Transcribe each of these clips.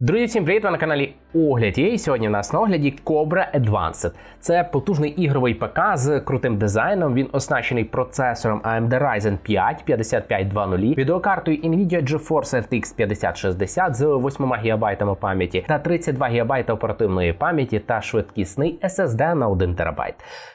Друзі, всім привіт! Ви на каналі Огляд є. І сьогодні у нас на огляді Cobra Advanced. Це потужний ігровий ПК з крутим дизайном. Він оснащений процесором AMD Ryzen 5 5520, відеокартою Nvidia GeForce RTX 5060 з 8 ГБ пам'яті та 32 ГБ оперативної пам'яті та швидкісний SSD на 1 ТБ.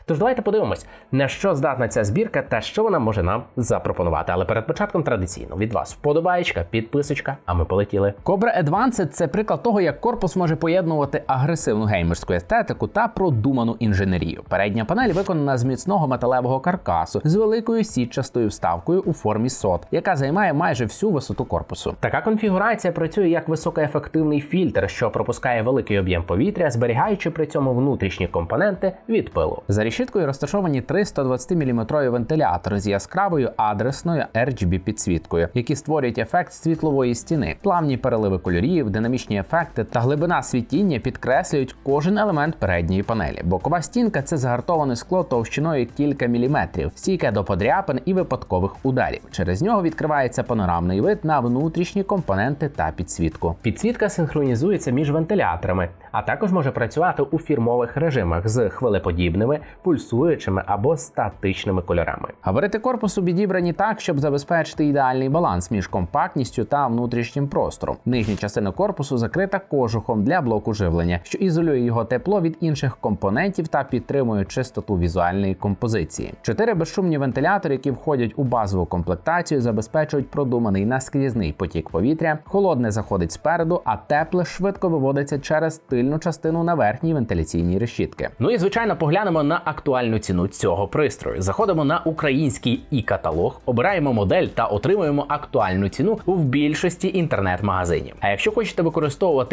Тож давайте подивимось, на що здатна ця збірка та що вона може нам запропонувати. Але перед початком традиційно від вас вподобаєчка, підписочка, а ми полетіли. Cobra Advanced – це приклад того, як корпус може поєднувати агресивну геймерську естетику та продуману інженерію. Передня панель виконана з міцного металевого каркасу з великою сітчастою вставкою у формі сот, яка займає майже всю висоту корпусу. Така конфігурація працює як високоефективний фільтр, що пропускає великий об'єм повітря, зберігаючи при цьому внутрішні компоненти від пилу. За решіткою розташовані три 120-мм вентилятори з яскравою адресною RGB підсвіткою, які створюють ефект світлової стіни, плавні переливи кольорів, динамічні ефекти та глибина світіння підкреслюють кожен елемент передньої панелі. Бокова стінка це загартоване скло товщиною кілька міліметрів, стійке до подряпин і випадкових ударів. Через нього відкривається панорамний вид на внутрішні компоненти та підсвітку. Підсвітка синхронізується між вентиляторами, а також може працювати у фірмових режимах з хвилеподібними, пульсуючими або статичними кольорами. Габарити корпусу підібрані так, щоб забезпечити ідеальний баланс між компактністю та внутрішнім простором. Нижня частина корпусу закрита кожухом для блоку живлення, що ізолює його тепло від інших компонентів та підтримує чистоту візуальної композиції. Чотири безшумні вентилятори, які входять у базову комплектацію, забезпечують продуманий наскрізний потік повітря. Холодне заходить спереду, а тепле швидко виводиться через тильну частину на верхній вентиляційній решітки. Ну і звичайно, поглянемо на актуальну ціну цього пристрою. Заходимо на український і-каталог, обираємо модель та отримуємо актуальну ціну в більшості інтернет-магазинів. А якщо хочете використовувати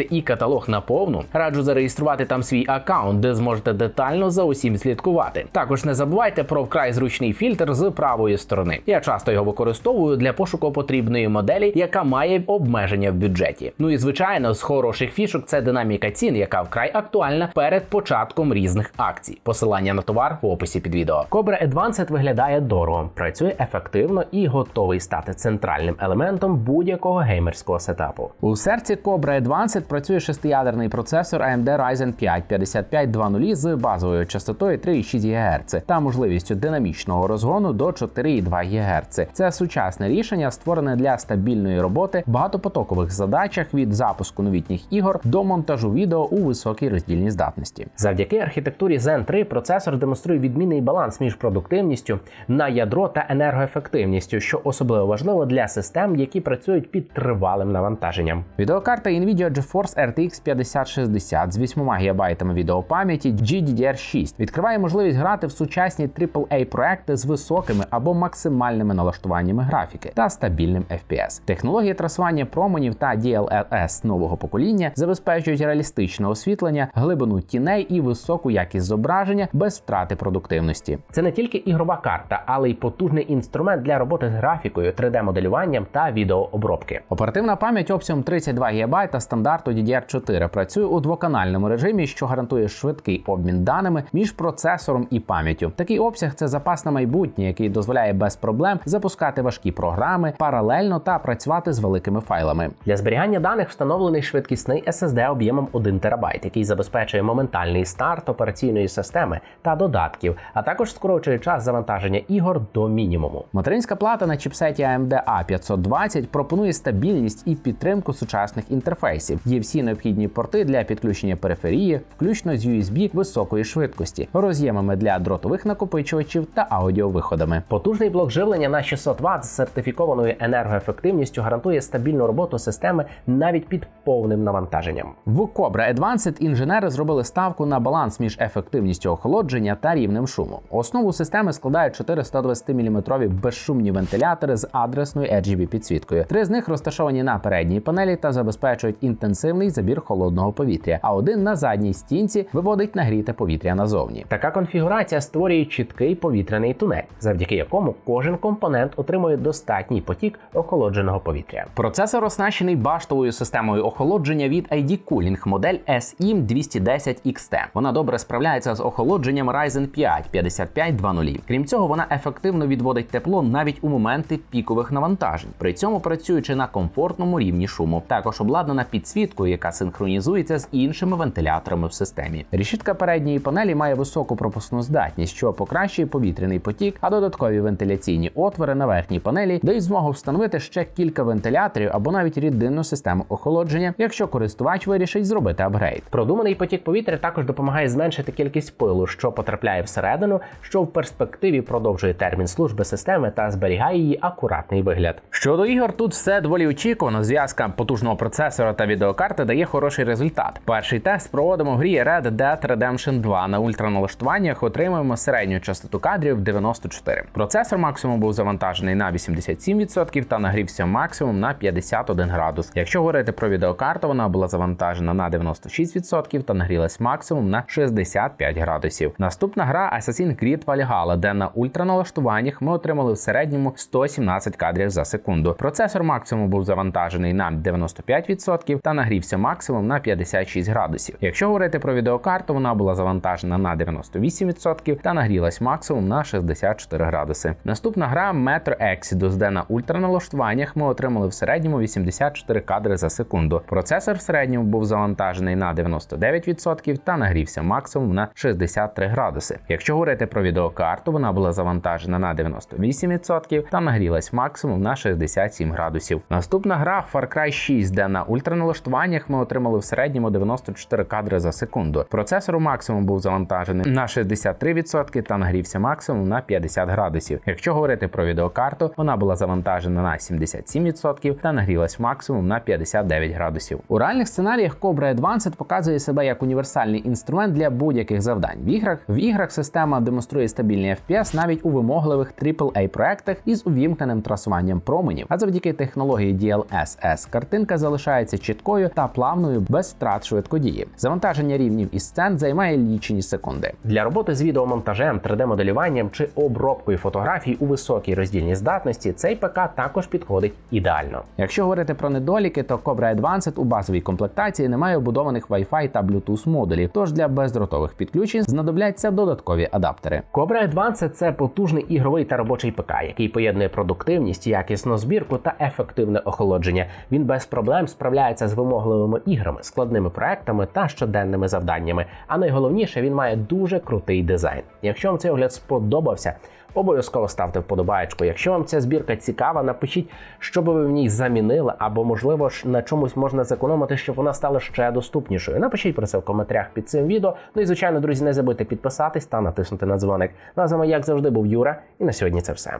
і-каталог наповну, раджу зареєструвати там свій аккаунт, де зможете детально за усім слідкувати. Також не забувайте про вкрай зручний фільтр з правої сторони. Я часто його використовую для пошуку потрібної моделі, яка має обмеження в бюджеті. Ну і звичайно, з хороших фішок це динаміка цін, яка вкрай актуальна перед початком різних акцій. Посилання на товар в описі під відео. Cobra Advanced виглядає дорого, працює ефективно і готовий стати центральним елементом будь-якого геймерського сетапу. У серці Cobra Advanced працює шестиядерний процесор AMD Ryzen 5 5520 з базовою частотою 3,6 ГГц та можливістю динамічного розгону до 4,2 ГГц. Це сучасне рішення, створене для стабільної роботи в багатопотокових задачах від запуску новітніх ігор до монтажу відео у високій роздільній здатності. Завдяки архітектурі Zen 3 процесор демонструє відмінний баланс між продуктивністю на ядро та енергоефективністю, що особливо важливо для систем, які працюють під тривалим навантаженням. Відеокарта Nvidia GeForce RTX 5060 з 8 ГБ відеопам'яті GDDR6 відкриває можливість грати в сучасні AAA проекти з високими або максимальними налаштуваннями графіки та стабільним FPS. Технології трасування променів та DLSS нового покоління забезпечують реалістичне освітлення, глибину тіней і високу якість зображення без втрати продуктивності. Це не тільки ігрова карта, але й потужний інструмент для роботи з графікою, 3D-моделюванням та відеообробки. Оперативна пам'ять обсягом 32 ГБ та стандарту DDR4 працює у двоканальному режимі, що гарантує швидкий обмін даними між процесором і пам'яттю. Такий обсяг це запас на майбутнє, який дозволяє без проблем запускати важкі програми паралельно та працювати з великими файлами. Для зберігання даних встановлений швидкісний SSD об'ємом 1 ТБ, який забезпечує моментальний старт операційної системи та додатків, а також скорочує час завантаження ігор до мінімуму. Материнська плата на чіпсеті AMD A520 пропонує стабільність і підтримку сучасних інтерфейсів. Є всі необхідні порти для підключення периферії, включно з USB високої швидкості, роз'ємами для дротових накопичувачів та аудіовиходами. Потужний блок живлення на 600 Вт з сертифікованою енергоефективністю гарантує стабільну роботу системи навіть під повним навантаженням. В Cobra Advanced інженери зробили ставку на баланс між ефективністю охолодження та рівнем шуму. Основу системи складають 4 120-мм безшумні вентилятори з адресною RGB підсвіткою. Три з них розташовані на передній панелі та забезпечують інтенсивний забір холодного повітря, а один на задній стінці виводить нагріте повітря назовні. Така конфігурація створює чіткий повітряний тунель, завдяки якому кожен компонент отримує достатній потік охолодженого повітря. Процесор оснащений баштовою системою охолодження від ID Cooling модель SIM210XT. Вона добре справляється з охолодженням Ryzen 5 5520. Крім цього, вона ефективно відводить тепло навіть у моменти пікових навантажень, при цьому працюючи на комфортному рівні шуму. Також обладнана обладнана підсвіткою, яка синхронізується з іншими вентиляторами в системі. Решітка передньої панелі має високу пропускну здатність, що покращує повітряний потік, а додаткові вентиляційні отвори на верхній панелі дають змогу встановити ще кілька вентиляторів або навіть рідинну систему охолодження, якщо користувач вирішить зробити апгрейд. Продуманий потік повітря також допомагає зменшити кількість пилу, що потрапляє всередину, що в перспективі продовжує термін служби системи та зберігає її акуратний вигляд. Щодо ігор, тут все доволі очікувано. Зв'язка потужного процесора та відеокарти дає хороший результат. Перший тест проводимо в грі Red Dead Redemption 2. На ультраналаштуваннях отримуємо середню частоту кадрів 94. Процесор максимум був завантажений на 87% та нагрівся максимум на 51 градус. Якщо говорити про відеокарту, вона була завантажена на 96% та нагрілась максимум на 65 градусів. Наступна гра Assassin's Creed Valhalla, де на ультраналаштуваннях ми отримали в середньому 117 кадрів за секунду. Процесор максимум був завантажений на 95% та нагрівся максимум на 56 градусів. Якщо говорити про відеокарту, вона була завантажена на 98% та нагрілась максимум на 64 градуси. Наступна гра Metro Exodus, де на ультраналаштуваннях ми отримали в середньому 84 кадри за секунду. Процесор в середньому був завантажений на 99% та нагрівся максимум на 63 градуси. Якщо говорити про відеокарту, вона була завантажена на 98% та нагрілась максимум на 67 градусів. Наступна гра Far Cry 6, де на ультраналаштуваннях ми отримали в середньому 94 кадри за секунду. Процесор у максимум був завантажений на 63% та нагрівся максимум на 50 градусів. Якщо говорити про відеокарту, вона була завантажена на 77% та нагрілась максимум на 59 градусів. У реальних сценаріях Cobra Advanced показує себе як універсальний інструмент для будь-яких завдань. В іграх в іграх система демонструє стабільний FPS навіть у вимогливих AAA проектах із увімкненим трасуванням променів. А завдяки технології DLSS картинка залишається чіткою та плавною без втрат швидкодії. Завантаження рівнів і сцен займає лічені секунди. Для роботи з відеомонтажем, 3D-моделюванням чи обробкою фотографій у високій роздільній здатності цей ПК також підходить ідеально. Якщо говорити про недоліки, то Cobra Advanced у базовій комплектації не має вбудованих Wi-Fi та Bluetooth модулів, тож для бездротових підключень знадобляться додаткові адаптери. Cobra Advanced – це потужний ігровий та робочий ПК, який поєднує продуктивність, якісну збірку та ефективне охолодження. Він без проблем справляється з вимогливими іграми, складними проектами та щоденними завданнями. А найголовніше, він має дуже крутий дизайн. Якщо вам цей огляд сподобався, обов'язково ставте вподобаєчку. Якщо вам ця збірка цікава, напишіть, що би ви в ній замінили, або можливо ж на чомусь можна зекономити, щоб вона стала ще доступнішою. Напишіть про це в коментарях під цим відео. Ну і звичайно, друзі, не забудьте підписатись та натиснути на дзвоник. Ну а з вами, як завжди, був Юра, і на сьогодні це все.